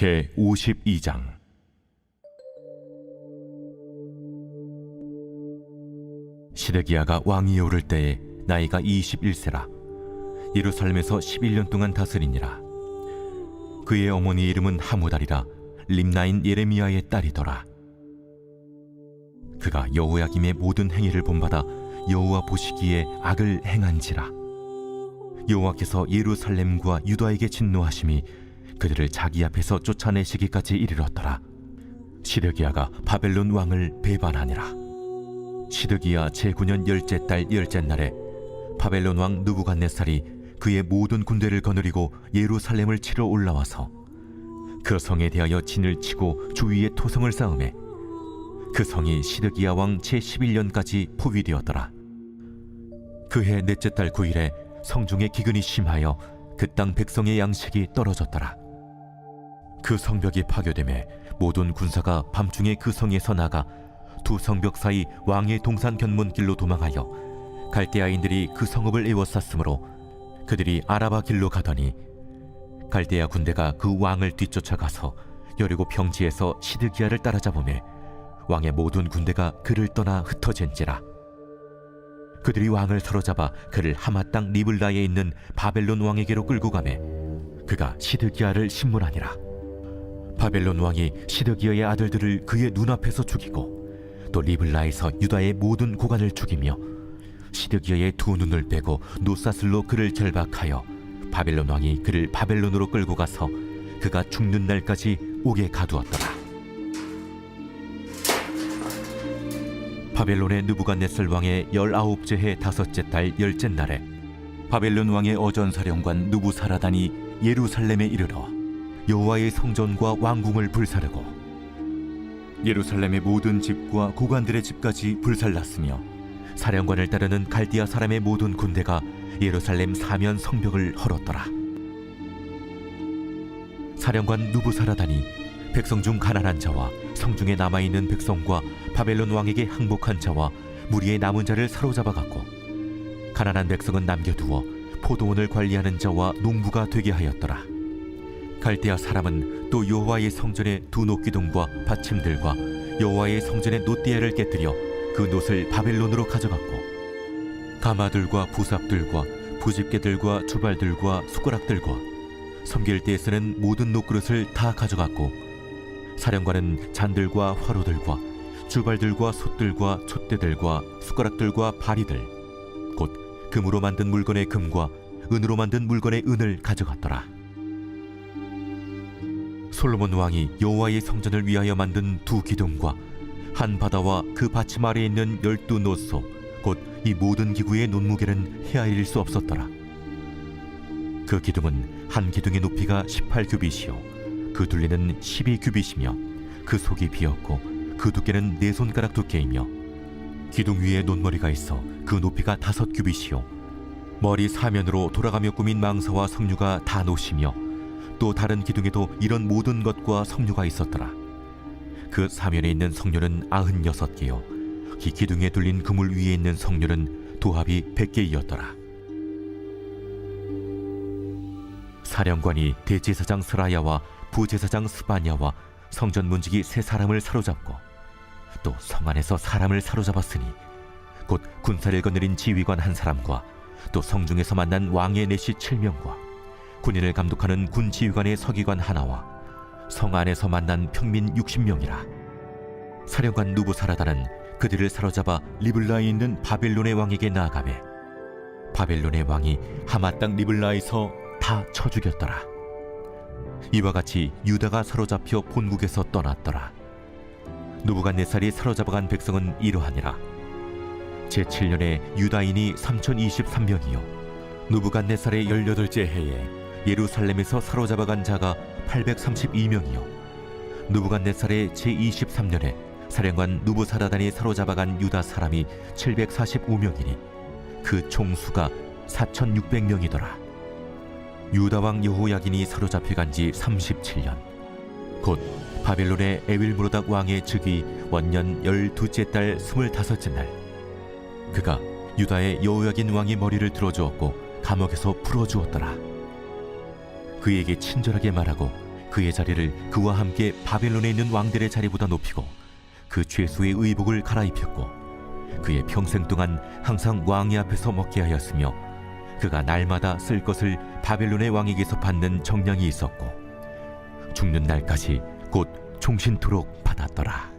제 52장. 시드기야가 왕위에 오를 때에 나이가 21세라. 예루살렘에서 11년 동안 다스리니라. 그의 어머니 이름은 하무달이라. 림나인 예레미야의 딸이더라. 그가 여호야김의 모든 행위를 본받아 여호와 보시기에 악을 행한지라. 여호와께서 예루살렘과 유다에게 진노하심이 그들을 자기 앞에서 쫓아내시기까지 이르렀더라. 시드기야가 바벨론 왕을 배반하니라. 시드기야 제9년 열째 달 열째 날에 바벨론 왕 누부갓네살이 그의 모든 군대를 거느리고 예루살렘을 치러 올라와서 그 성에 대하여 진을 치고 주위에 토성을 쌓음에 그 성이 시드기야 왕 제11년까지 포위되었더라. 그해 넷째 달 9일에 성중에 기근이 심하여 그 땅 백성의 양식이 떨어졌더라. 그 성벽이 파괴됨에 모든 군사가 밤중에 그 성에서 나가 두 성벽 사이 왕의 동산 견문길로 도망하여 갈대아인들이 그 성읍을 에워쌌으므로 그들이 아라바 길로 가더니 갈대아 군대가 그 왕을 뒤쫓아가서 여리고 평지에서 시드기야를 따라잡음에 왕의 모든 군대가 그를 떠나 흩어진지라. 그들이 왕을 사로잡아 그를 하마 땅 리블라에 있는 바벨론 왕에게로 끌고 가매 그가 시드기야를 신문하니라 바벨론 왕이 시드기야의 아들들을 그의 눈앞에서 죽이고 또 리블라에서 유다의 모든 고관을 죽이며 시드기야의 두 눈을 빼고 노사슬로 그를 결박하여 바벨론 왕이 그를 바벨론으로 끌고 가서 그가 죽는 날까지 옥에 가두었더라. 바벨론의 느부갓네살 왕의 열아홉째 해 다섯째 달 열째 날에 바벨론 왕의 어전 사령관 누부사라단이 예루살렘에 이르러 여호와의 성전과 왕궁을 불사르고 예루살렘의 모든 집과 고관들의 집까지 불살랐으며 사령관을 따르는 갈디아 사람의 모든 군대가 예루살렘 사면 성벽을 헐었더라. 사령관 누부사라단이 백성 중 가난한 자와 성중에 남아 있는 백성과 바벨론 왕에게 항복한 자와 무리의 남은 자를 사로잡아 갔고 가난한 백성은 남겨두어 포도원을 관리하는 자와 농부가 되게 하였더라. 갈대아 사람은 또 여호와의 성전의 두 녹기둥과 받침들과 여호와의 성전의 노띠아를 깨뜨려 그 놋을 바벨론으로 가져갔고 가마들과 부삽들과 부집개들과 주발들과 숟가락들과 섬길 때 쓰는 모든 녹그릇을 다 가져갔고 사령관은 잔들과 화로들과 주발들과 솥들과 촛대들과 숟가락들과 바리들 곧 금으로 만든 물건의 금과 은으로 만든 물건의 은을 가져갔더라. 솔로몬 왕이 여호와의 성전을 위하여 만든 두 기둥과 한 바다와 그 받침 아래에 있는 열두 노소 곧 이 모든 기구의 논무게는 헤아릴 수 없었더라. 그 기둥은 한 기둥의 높이가 18규빗이요 그 둘레는 12규빗이며 그 속이 비었고 그 두께는 네 손가락 두께이며 기둥 위에 논머리가 있어 그 높이가 다섯 규빗이요 머리 사면으로 돌아가며 꾸민 망사와 석류가 다 노시며 또 다른 기둥에도 이런 모든 것과 석류가 있었더라. 그 사면에 있는 석류는 아흔 여섯 개요. 이 기둥에 둘린 그물 위에 있는 석류는 도합이 백 개이었더라. 사령관이 대제사장 스라야와 부제사장 스바냐와 성전 문지기 세 사람을 사로잡고 또 성 안에서 사람을 사로잡았으니 곧 군사를 거느린 지휘관 한 사람과 또 성중에서 만난 왕의 내시 칠명과 군인을 감독하는 군 지휘관의 서기관 하나와 성 안에서 만난 평민 60명이라 사령관 누부사라다는 그들을 사로잡아 리블라에 있는 바벨론의 왕에게 나아가매 바벨론의 왕이 하마 땅 리블라에서 다 쳐 죽였더라. 이와 같이 유다가 사로잡혀 본국에서 떠났더라. 누부갓네살이 사로잡아간 백성은 이러하니라. 제7년에 유다인이 3023명이요. 누부갓네살의 18째 해에 예루살렘에서 사로잡아간 자가 832명이요. 누부갓네살의 제23년에 사령관 누부사라단이 사로잡아간 유다 사람이 745명이니 그 총수가 4600명이더라. 유다 왕 여호야긴이 사로잡혀간 지 37년. 곧 바벨론의 에윌무로닥 왕의 즉위 원년 열두째 달 스물다섯째 날. 그가 유다의 여호야긴 왕의 머리를 들어주었고 감옥에서 풀어주었더라 그에게 친절하게 말하고 그의 자리를 그와 함께 바벨론에 있는 왕들의 자리보다 높이고 그 죄수의 의복을 갈아입혔고 그의 평생 동안 항상 왕의 앞에서 먹게 하였으며 그가 날마다 쓸 것을 바벨론의 왕에게서 받는 정량이 있었고 죽는 날까지 곧 종신토록 받았더라.